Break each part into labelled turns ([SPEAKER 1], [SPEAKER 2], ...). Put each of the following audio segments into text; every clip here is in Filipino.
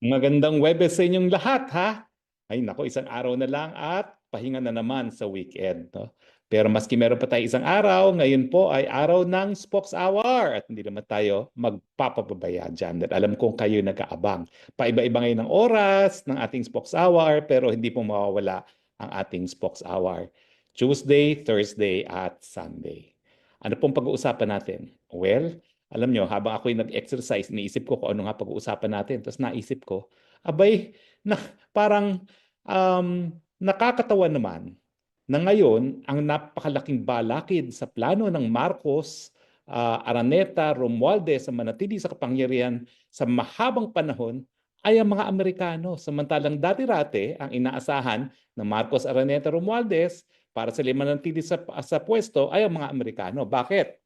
[SPEAKER 1] Magandang Webes sa inyong lahat, ha? Ay nako, isang araw na lang at pahinga na naman sa weekend. No? Pero maski meron pa tayo isang araw, ngayon po ay araw ng Spokes Hour at hindi naman tayo magpapabaya dyan. Dahil alam kong kayo nag-aabang. Paiba-iba ngayon ng oras ng ating Spokes Hour pero hindi po mawawala ang ating Spokes Hour. Tuesday, Thursday at Sunday. Ano pong pag-uusapan natin? Well, alam nyo, habang ako'y nag-exercise, iniisip ko kung ano nga pag-uusapan natin. Tapos naisip ko, abay, na, parang um, nakakatawa naman na ngayon, ang napakalaking balakid sa plano ng Marcos, uh, Araneta, Romualdez sa manatili sa kapangyarihan sa mahabang panahon ay ang mga Amerikano. Samantalang dati-rate, ang inaasahan ng Marcos, Araneta, Romualdez para sa manatili sa, sa pwesto ay ang mga Amerikano. Bakit?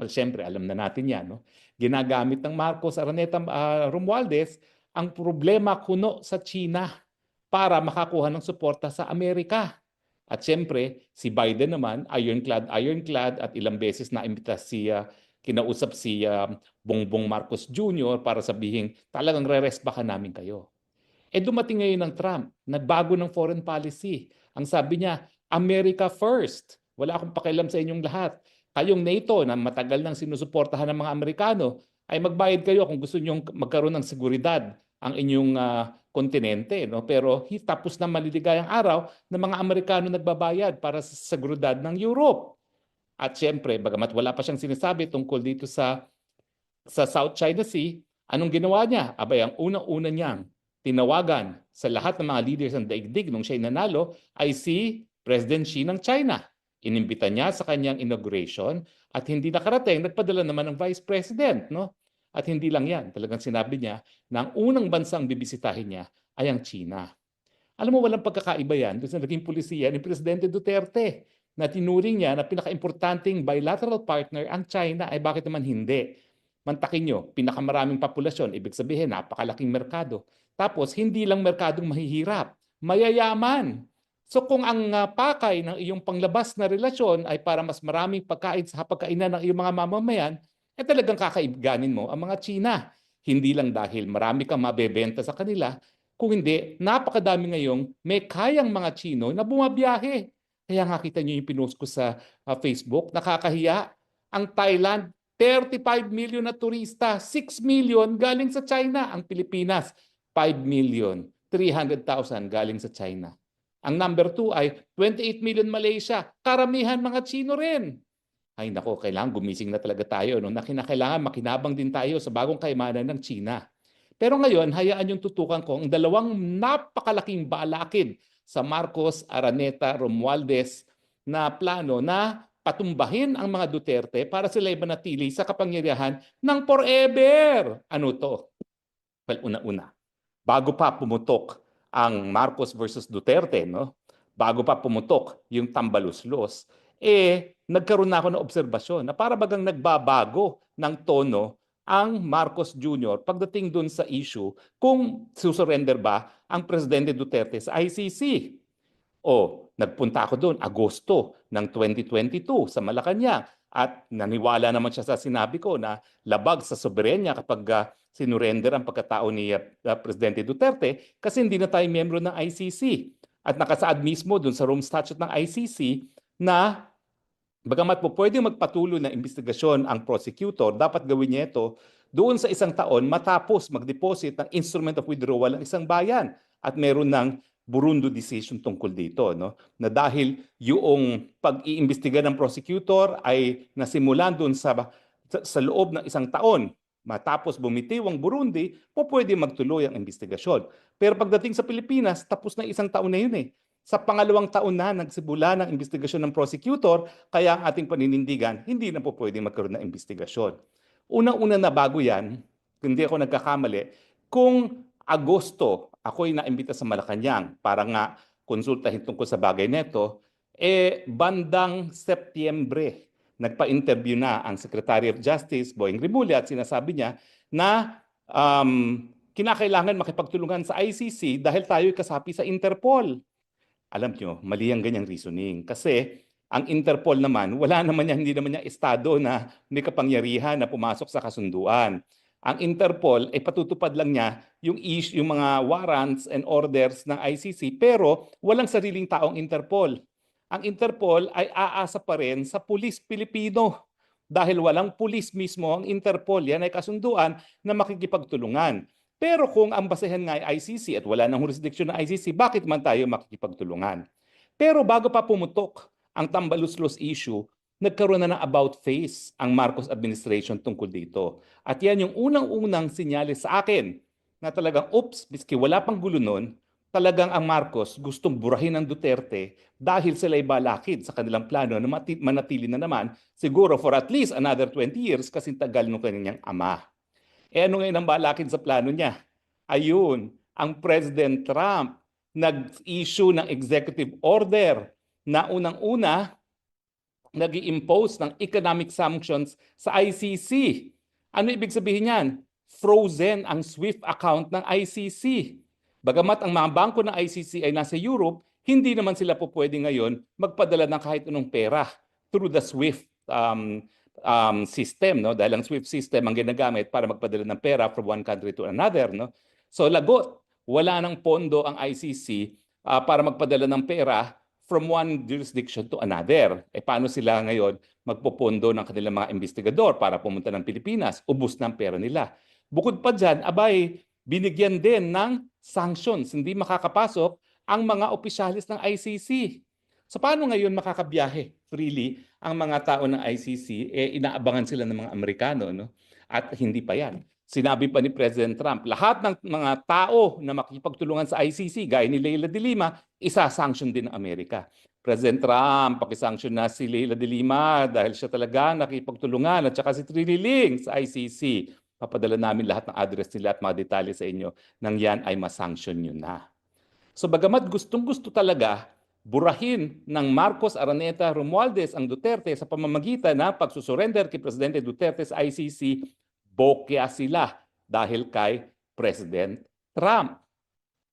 [SPEAKER 1] Well, siyempre, alam na natin yan. No? Ginagamit ng Marcos Araneta uh, Romualdez ang problema kuno sa China para makakuha ng suporta sa Amerika. At siyempre, si Biden naman, ironclad, ironclad at ilang beses na imbita siya, kinausap si uh, Bongbong Marcos Jr. para sabihin, talagang re-resbakan namin kayo. Eh dumating ngayon ng Trump, nagbago ng foreign policy. Ang sabi niya, America first. Wala akong pakialam sa inyong lahat kayong NATO na matagal nang sinusuportahan ng mga Amerikano ay magbayad kayo kung gusto niyo magkaroon ng seguridad ang inyong uh, kontinente. No? Pero tapos na maliligayang araw na mga Amerikano nagbabayad para sa seguridad ng Europe. At siyempre, bagamat wala pa siyang sinasabi tungkol dito sa sa South China Sea, anong ginawa niya? Abay, ang unang-una niyang tinawagan sa lahat ng mga leaders ng daigdig nung siya'y nanalo ay si President Xi ng China. Inimbita niya sa kanyang inauguration at hindi nakarating, nagpadala naman ng Vice President. No? At hindi lang yan, talagang sinabi niya na ang unang bansang bibisitahin niya ay ang China. Alam mo, walang pagkakaiba yan doon sa naging pulisiya ni Presidente Duterte na tinuring niya na pinaka-importanting bilateral partner ang China. Ay bakit naman hindi? Mantakin nyo, pinakamaraming populasyon, ibig sabihin napakalaking merkado. Tapos, hindi lang merkadong mahihirap, mayayaman. So kung ang uh, pakay ng iyong panglabas na relasyon ay para mas maraming pagkain sa hapagkainan ng iyong mga mamamayan, eh talagang kakaiganin mo ang mga China. Hindi lang dahil marami kang mabebenta sa kanila, kung hindi, napakadami ngayong may kayang mga Chino na bumabiyahe. Kaya nga kita niyo yung pinost ko sa uh, Facebook, nakakahiya. Ang Thailand, 35 million na turista, 6 million galing sa China. Ang Pilipinas, 5 million, 300,000 galing sa China. Ang number two ay 28 million Malaysia. Karamihan mga Chino rin. Ay nako, kailangan gumising na talaga tayo. No? Na kinakailangan makinabang din tayo sa bagong kayamanan ng China. Pero ngayon, hayaan yung tutukan ko ang dalawang napakalaking balakid sa Marcos, Araneta, Romualdez na plano na patumbahin ang mga Duterte para sila manatili sa kapangyarihan ng forever. Ano to? Well, una-una, bago pa pumutok ang Marcos versus Duterte, no? bago pa pumutok yung tambaluslos, eh nagkaroon na ako ng obserbasyon na para bagang nagbabago ng tono ang Marcos Jr. pagdating dun sa issue kung susurrender ba ang Presidente Duterte sa ICC. O nagpunta ako doon Agosto ng 2022 sa Malacanang at naniwala naman siya sa sinabi ko na labag sa soberenya kapag uh, sinurrender ang pagkatao ni uh, Presidente Duterte kasi hindi na tayo miyembro ng ICC. At nakasaad mismo dun sa Rome Statute ng ICC na bagamat po pwede magpatuloy ng investigasyon ang prosecutor, dapat gawin niya ito doon sa isang taon matapos mag-deposit ng instrument of withdrawal ng isang bayan at meron ng Burundo decision tungkol dito no na dahil yung pag-iimbestiga ng prosecutor ay nasimulan doon sa sa loob ng isang taon Matapos bumitiw ang Burundi, po pwede magtuloy ang investigasyon. Pero pagdating sa Pilipinas, tapos na isang taon na yun eh. Sa pangalawang taon na nagsibula ng investigasyon ng prosecutor, kaya ang ating paninindigan, hindi na po pwede magkaroon ng investigasyon. Unang-una na bago yan, hindi ako nagkakamali, kung Agosto ako'y naimbita sa Malacanang para nga konsultahin tungkol sa bagay neto, eh bandang Setyembre nagpa-interview na ang Secretary of Justice, Boying Rimulya, at sinasabi niya na um, kinakailangan makipagtulungan sa ICC dahil tayo'y kasapi sa Interpol. Alam niyo, mali ang ganyang reasoning. Kasi ang Interpol naman, wala naman niya, hindi naman niya estado na may kapangyarihan na pumasok sa kasunduan. Ang Interpol ay patutupad lang niya yung is- yung mga warrants and orders ng ICC pero walang sariling taong Interpol. Ang Interpol ay aasa pa rin sa pulis Pilipino dahil walang pulis mismo ang Interpol. Yan ay kasunduan na makikipagtulungan. Pero kung ang basehan nga ay ICC at wala nang jurisdiction ng ICC, bakit man tayo makikipagtulungan? Pero bago pa pumutok ang tambaluslos issue, nagkaroon na ng about face ang Marcos administration tungkol dito. At yan yung unang-unang sinyalis sa akin na talagang, oops, miski wala pang gulo nun, talagang ang Marcos gustong burahin ng Duterte dahil sila ay balakid sa kanilang plano na manatili na naman siguro for at least another 20 years kasi tagal ng kanyang ama. Eh ano ngayon ang balakid sa plano niya? Ayun, ang President Trump nag-issue ng executive order na unang-una nag impose ng economic sanctions sa ICC. Ano ibig sabihin niyan? Frozen ang SWIFT account ng ICC. Bagamat ang mga bangko ng ICC ay nasa Europe, hindi naman sila po pwede ngayon magpadala ng kahit anong pera through the SWIFT um, um, system. No? Dahil ang SWIFT system ang ginagamit para magpadala ng pera from one country to another. No? So lagot, wala ng pondo ang ICC ah, para magpadala ng pera from one jurisdiction to another. E paano sila ngayon magpopondo ng kanilang mga investigador para pumunta ng Pilipinas? Ubus ng pera nila. Bukod pa dyan, abay, binigyan din ng sanctions. Hindi makakapasok ang mga opisyalis ng ICC. So paano ngayon makakabiyahe freely ang mga tao ng ICC? Eh, inaabangan sila ng mga Amerikano. No? At hindi pa yan. Sinabi pa ni President Trump, lahat ng mga tao na makikipagtulungan sa ICC, gaya ni Leila de Lima, isa-sanction din ng Amerika. President Trump, pakisanction na si Leila de Lima dahil siya talaga nakipagtulungan at saka si Trini Ling sa ICC. Papadala namin lahat ng address nila at mga detalye sa inyo nang yan ay masanction nyo na. So bagamat gustong-gusto talaga burahin ng Marcos Araneta Romualdez ang Duterte sa pamamagitan ng pagsusurrender kay Presidente Duterte sa ICC, bokya sila dahil kay President Trump.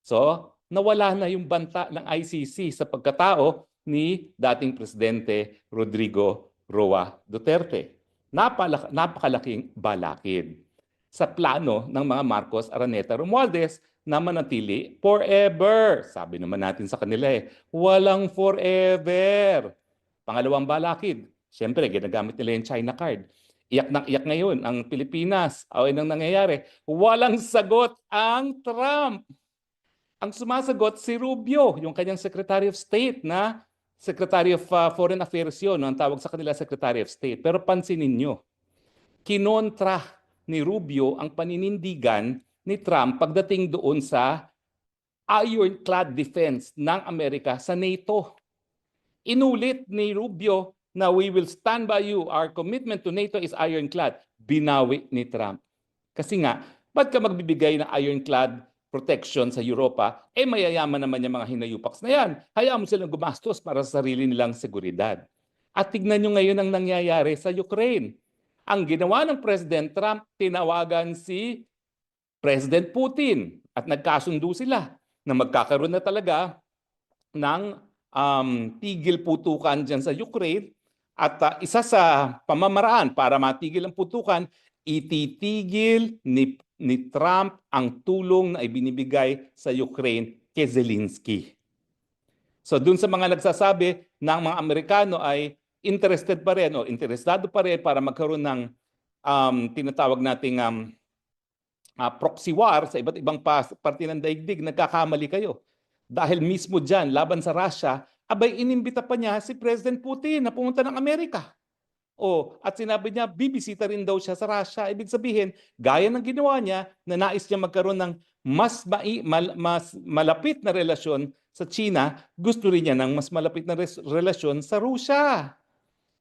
[SPEAKER 1] So, nawala na yung banta ng ICC sa pagkatao ni dating Presidente Rodrigo Roa Duterte. Napalak- napakalaking balakid sa plano ng mga Marcos Araneta Romualdez na manatili forever. Sabi naman natin sa kanila eh, walang forever. Pangalawang balakid, siyempre ginagamit nila yung China card. Iyak na iyak ngayon ang Pilipinas. Away nang nangyayari. Walang sagot ang Trump. Ang sumasagot si Rubio, yung kanyang Secretary of State na Secretary of uh, Foreign Affairs yun, ang tawag sa kanila Secretary of State. Pero pansinin nyo, kinontra ni Rubio ang paninindigan ni Trump pagdating doon sa ironclad defense ng Amerika sa NATO. Inulit ni Rubio na we will stand by you. Our commitment to NATO is ironclad. Binawi ni Trump. Kasi nga, ba't ka magbibigay ng ironclad protection sa Europa? Eh mayayaman naman yung mga hinayupaks na yan. Hayaan mo silang gumastos para sa sarili nilang seguridad. At tignan nyo ngayon ang nangyayari sa Ukraine. Ang ginawa ng President Trump, tinawagan si President Putin at nagkasundo sila na magkakaroon na talaga ng um, tigil putukan dyan sa Ukraine at uh, isa sa pamamaraan para matigil ang putukan, ititigil ni, ni Trump ang tulong na ibinibigay sa Ukraine kay Zelensky. So dun sa mga nagsasabi na ang mga Amerikano ay interested pa rin o interesado pa rin para magkaroon ng um, tinatawag nating um, uh, proxy war sa iba't ibang parte ng daigdig, nagkakamali kayo. Dahil mismo dyan, laban sa Russia, abay inimbita pa niya si President Putin na pumunta ng Amerika. O, at sinabi niya, bibisita rin daw siya sa Russia. Ibig sabihin, gaya ng ginawa niya, na nais niya magkaroon ng mas, mai, mal, mas malapit na relasyon sa China, gusto rin niya ng mas malapit na res- relasyon sa Russia.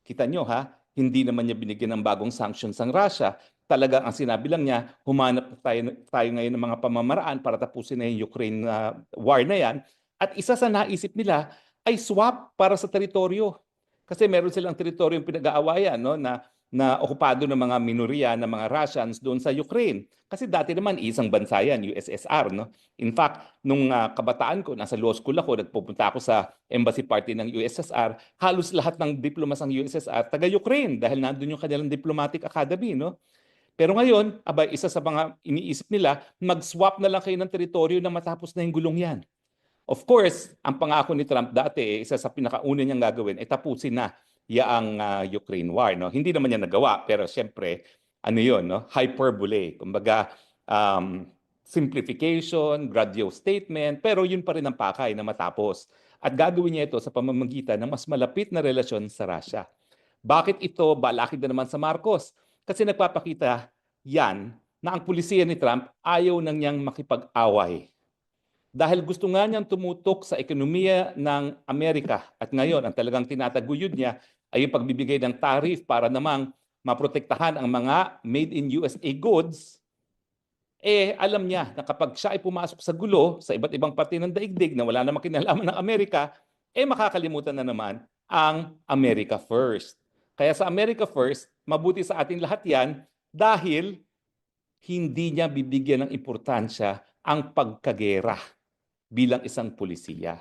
[SPEAKER 1] Kita nyo ha, hindi naman niya binigyan ng bagong sanctions ang Russia. Talagang ang sinabi lang niya, humanap tayo, tayo ngayon ng mga pamamaraan para tapusin na yung Ukraine uh, war na yan. At isa sa naisip nila ay swap para sa teritoryo. Kasi meron silang teritoryong pinag-aawayan no, na, na okupado ng mga minoriya ng mga Russians doon sa Ukraine. Kasi dati naman isang bansa yan, USSR. No? In fact, nung uh, kabataan ko, nasa law school ako, nagpupunta ako sa embassy party ng USSR, halos lahat ng diplomas ng USSR taga-Ukraine dahil nandun yung kanilang diplomatic academy. No? Pero ngayon, abay, isa sa mga iniisip nila, mag-swap na lang kayo ng teritoryo na matapos na yung gulong yan. Of course, ang pangako ni Trump dati, eh, isa sa pinakauna niyang gagawin, ay tapusin na yaang ah, Ukraine war. No? Hindi naman niya nagawa, pero siyempre, ano yun, no? hyperbole. Kumbaga, um, simplification, grandiose statement, pero yun pa rin ang pakay na matapos. At gagawin niya ito sa pamamagitan ng mas malapit na relasyon sa Russia. Bakit ito balakid na naman sa Marcos? Kasi nagpapakita yan na ang pulisiya ni Trump ayaw nang niyang makipag-away. Dahil gusto nga niyang tumutok sa ekonomiya ng Amerika at ngayon ang talagang tinataguyod niya ay yung pagbibigay ng tariff para namang maprotektahan ang mga made in USA goods, eh alam niya na kapag siya ay pumasok sa gulo sa iba't ibang parte ng daigdig na wala namang kinalaman ng Amerika, eh makakalimutan na naman ang America First. Kaya sa America First, mabuti sa ating lahat yan dahil hindi niya bibigyan ng importansya ang pagkagera bilang isang pulisiya.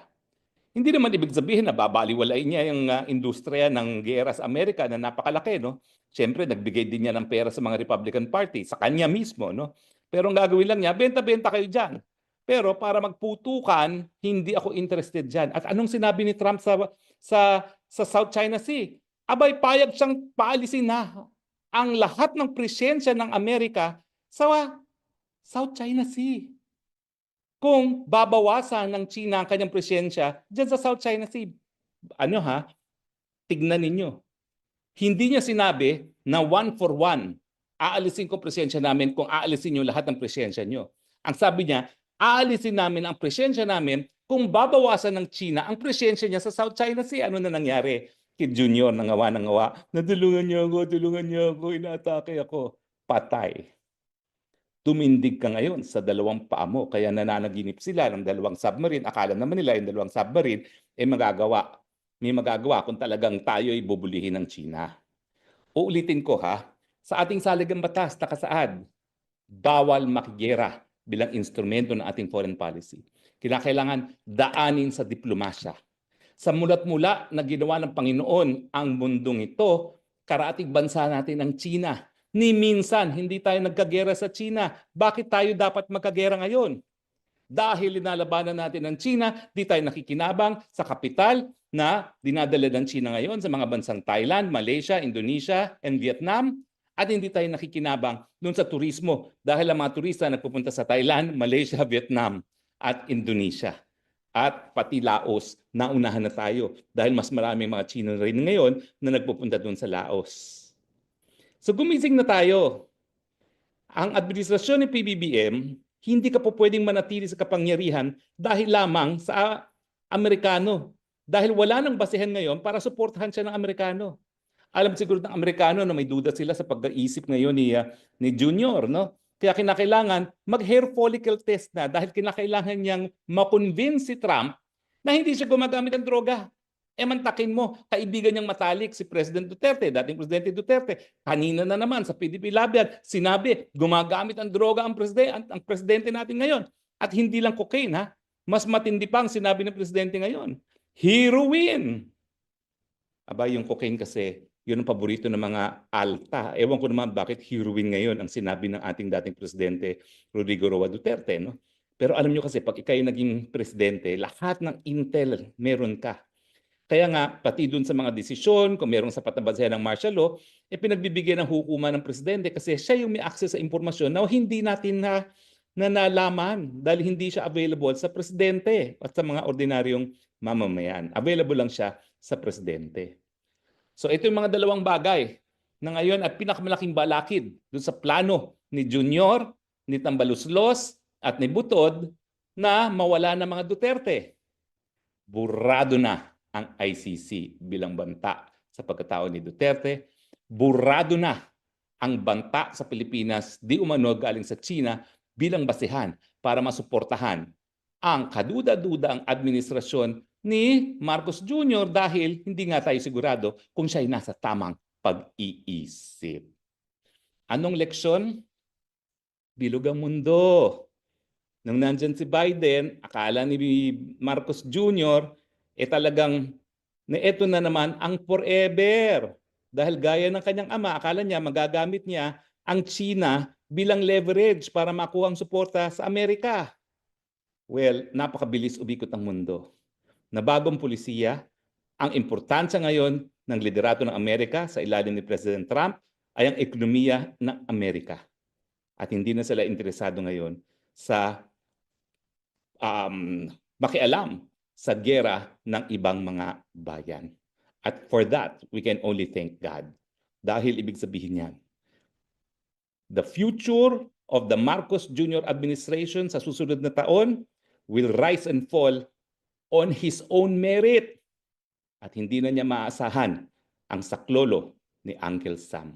[SPEAKER 1] Hindi naman ibig sabihin na babaliwalain niya yung ah, industriya ng gera sa Amerika na napakalaki, no? Siyempre, nagbigay din niya ng pera sa mga Republican Party, sa kanya mismo, no? Pero ang gagawin lang niya, benta-benta kayo dyan. Pero para magputukan, hindi ako interested dyan. At anong sinabi ni Trump sa, sa, sa South China Sea? Abay, payag siyang paalisin na ang lahat ng presensya ng Amerika sa South China Sea. Kung babawasan ng China ang kanyang presensya dyan sa South China Sea. Ano ha? Tignan ninyo. Hindi niya sinabi na one for one, aalisin ko presensya namin kung aalisin niyo lahat ng presensya niyo. Ang sabi niya, aalisin namin ang presensya namin kung babawasan ng China ang presensya niya sa South China Sea. Ano na nangyari? Kid Junior, nangawa, nangawa. Natulungan niyo ako, tulungan niyo ako, inaatake ako. Patay. Tumindig ka ngayon sa dalawang paa mo, kaya nananaginip sila ng dalawang submarine. Akala naman nila yung dalawang submarine, eh magagawa. May magagawa kung talagang tayo ay bubulihin ng China. Uulitin ko ha, sa ating saligang batas, nakasaad, bawal makigera bilang instrumento ng ating foreign policy. Kinakailangan daanin sa diplomasya. Sa mulat-mula na ginawa ng Panginoon ang mundong ito, karating bansa natin ang China. Ni minsan, hindi tayo nagkagera sa China. Bakit tayo dapat magkagera ngayon? Dahil linalabanan natin ang China, di tayo nakikinabang sa kapital na dinadala ng China ngayon sa mga bansang Thailand, Malaysia, Indonesia, and Vietnam. At hindi tayo nakikinabang doon sa turismo dahil ang mga turista nagpupunta sa Thailand, Malaysia, Vietnam, at Indonesia. At pati Laos, naunahan na tayo dahil mas maraming mga Chino rin ngayon na nagpupunta doon sa Laos. So gumising na tayo. Ang administrasyon ng PBBM, hindi ka po pwedeng manatili sa kapangyarihan dahil lamang sa Amerikano. Dahil wala nang basehan ngayon para suportahan siya ng Amerikano. Alam siguro ng Amerikano na may duda sila sa pag-iisip ngayon ni, ah, ni Junior, no? Kaya kinakailangan mag-hair follicle test na dahil kinakailangan niyang makonvince si Trump na hindi siya gumagamit ng droga. E mantakin mo, kaibigan niyang matalik si President Duterte, dating Presidente Duterte. Kanina na naman sa PDP Labian, sinabi, gumagamit ang droga ang presidente, ang, ang presidente natin ngayon. At hindi lang cocaine ha, mas matindi pa ang sinabi ng presidente ngayon. Heroin! Aba, yung cocaine kasi, yun ang paborito ng mga alta. Ewan ko naman bakit heroin ngayon ang sinabi ng ating dating presidente Rodrigo Roa Duterte. No? Pero alam nyo kasi, pag ikaw yung naging presidente, lahat ng intel meron ka. Kaya nga, pati dun sa mga desisyon, kung merong sapat na basehan ng martial law, eh pinagbibigyan ng hukuman ng presidente kasi siya yung may access sa impormasyon na hindi natin na, na nalaman dahil hindi siya available sa presidente at sa mga ordinaryong mamamayan. Available lang siya sa presidente. So ito yung mga dalawang bagay na ngayon at pinakamalaking balakid dun sa plano ni Junior, ni Tambaluslos at ni Butod na mawala ng mga Duterte. Burado na ang ICC bilang banta sa pagkatao ni Duterte. Burado na ang banta sa Pilipinas di umano galing sa China bilang basehan para masuportahan ang kaduda-duda ang administrasyon ni Marcos Jr. dahil hindi nga tayo sigurado kung siya ay nasa tamang pag-iisip. Anong leksyon? Bilog ang mundo. Nung nandyan si Biden, akala ni Marcos Jr., eh talagang na ito na naman ang forever. Dahil gaya ng kanyang ama, akala niya magagamit niya ang China bilang leverage para makuha ang suporta sa Amerika. Well, napakabilis umikot ang mundo. Na bagong pulisiya, ang importansya ngayon ng liderato ng Amerika sa ilalim ni President Trump ay ang ekonomiya ng Amerika. At hindi na sila interesado ngayon sa um, makialam sa gera ng ibang mga bayan. At for that, we can only thank God. Dahil ibig sabihin yan, the future of the Marcos Jr. administration sa susunod na taon will rise and fall on his own merit. At hindi na niya maasahan ang saklolo ni Uncle Sam.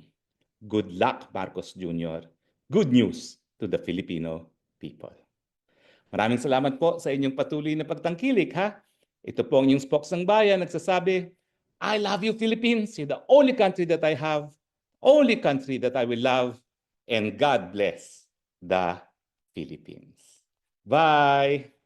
[SPEAKER 1] Good luck, Marcos Jr. Good news to the Filipino people. Maraming salamat po sa inyong patuloy na pagtangkilik, ha? Ito po ang inyong spokes ng bayan nagsasabi, I love you, Philippines. You're the only country that I have, only country that I will love, and God bless the Philippines. Bye!